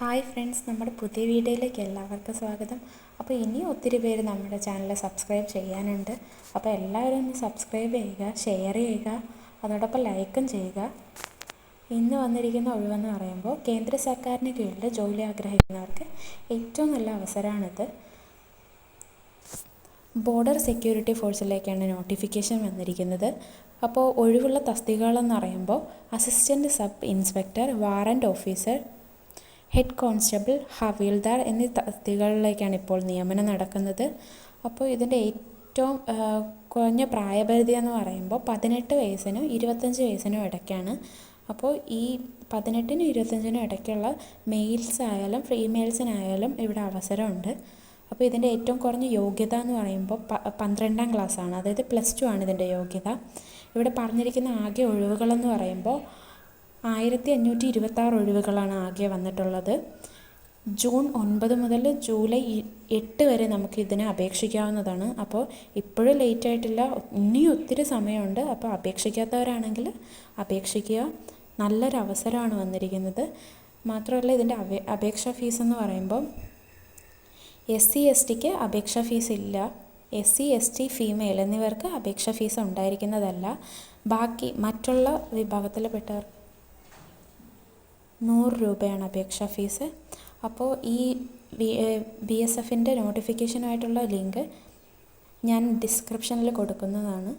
Hi friends നമ്മുടെ പുതിയ വീഡിയോയിലേക്ക് എല്ലാവർക്കും സ്വാഗതം. അപ്പോൾ ഇനിയും ഒത്തിരി പേര് നമ്മുടെ ചാനൽ സബ്സ്ക്രൈബ് ചെയ്യാനുണ്ട്. അപ്പോൾ എല്ലാവരും ഒന്ന് സബ്സ്ക്രൈബ് ചെയ്യുക ഷെയർ ചെയ്യുക അതോടൊപ്പം ലൈക്കും ചെയ്യുക. ഇന്ന് വന്നിരിക്കുന്ന ഒഴിവെന്ന് പറയുമ്പോൾ കേന്ദ്ര സർക്കാരിന് കീഴിൽ ജോലി ആഗ്രഹിക്കുന്നവർക്ക് ഏറ്റവും നല്ല അവസരമാണിത്. ബോർഡർ സെക്യൂരിറ്റി ഫോഴ്സിലേക്കാണ് നോട്ടിഫിക്കേഷൻ വന്നിരിക്കുന്നത്. അപ്പോൾ ഒഴിവുള്ള തസ്തികകളെന്ന് പറയുമ്പോൾ assistant sub inspector warrant officer head constable havildar എന്നീ തസ്തികകളിലേക്കാണ് ഇപ്പോൾ നിയമനം നടക്കുന്നത്. അപ്പോൾ ഇതിന്റെ ഏറ്റവും കുറഞ്ഞ പ്രായപരിധി എന്ന് പറയുമ്പോൾ പതിനെട്ട് വയസ്സിനും ഇരുപത്തഞ്ച് വയസ്സിനും ഇടയ്ക്കാണ്. അപ്പോൾ ഈ പതിനെട്ടിനും ഇരുപത്തഞ്ചിനും ഇടയ്ക്കുള്ള മെയിൽസ് ആയാലും ഫീമെയിൽസിനായാലും ഇവിടെ അവസരമുണ്ട്. അപ്പോൾ ഇതിന്റെ ഏറ്റവും കുറഞ്ഞ യോഗ്യത എന്ന് പറയുമ്പോൾ പ പന്ത്രണ്ടാം ക്ലാസ്സാണ്. അതായത് പ്ലസ് ടു ആണ് ഇതിന്റെ യോഗ്യത. ഇവിടെ പറഞ്ഞിരിക്കുന്ന ആകെ ഒഴിവുകളെന്ന് പറയുമ്പോൾ ആയിരത്തി അഞ്ഞൂറ്റി ഇരുപത്താറ് ഒഴിവുകളാണ് ആകെ വന്നിട്ടുള്ളത്. ജൂൺ ഒൻപത് മുതൽ ജൂലൈ എട്ട് വരെ നമുക്ക് ഇതിനെ അപേക്ഷിക്കാവുന്നതാണ്. അപ്പോൾ ഇപ്പോഴും ലേറ്റ് ആയിട്ടില്ല. ഇനിയും ഒത്തിരി സമയമുണ്ട്. അപ്പോൾ അപേക്ഷിക്കാത്തവരാണെങ്കിൽ അപേക്ഷിക്കുക. നല്ലൊരു അവസരമാണ് വന്നിരിക്കുന്നത്. മാത്രമല്ല ഇതിന്റെ അപേ അപേക്ഷാ ഫീസ് എന്ന് പറയുമ്പോൾ എസ് സി എസ് ടിക്ക് അപേക്ഷാ ഫീസ് ഇല്ല. S C S T female എന്നിവർക്ക് അപേക്ഷാ ഫീസ് ഉണ്ടായിരിക്കുന്നതല്ല. ബാക്കി മറ്റുള്ള വിഭാഗത്തിൽപ്പെട്ടവർ നൂറ് രൂപയാണ് അപേക്ഷാ ഫീസ്. അപ്പോൾ ഈ ബി എസ് എഫിന്റെ നോട്ടിഫിക്കേഷനുമായിട്ടുള്ള ലിങ്ക് ഞാൻ ഡിസ്ക്രിപ്ഷനിൽ കൊടുക്കുന്നതാണ്.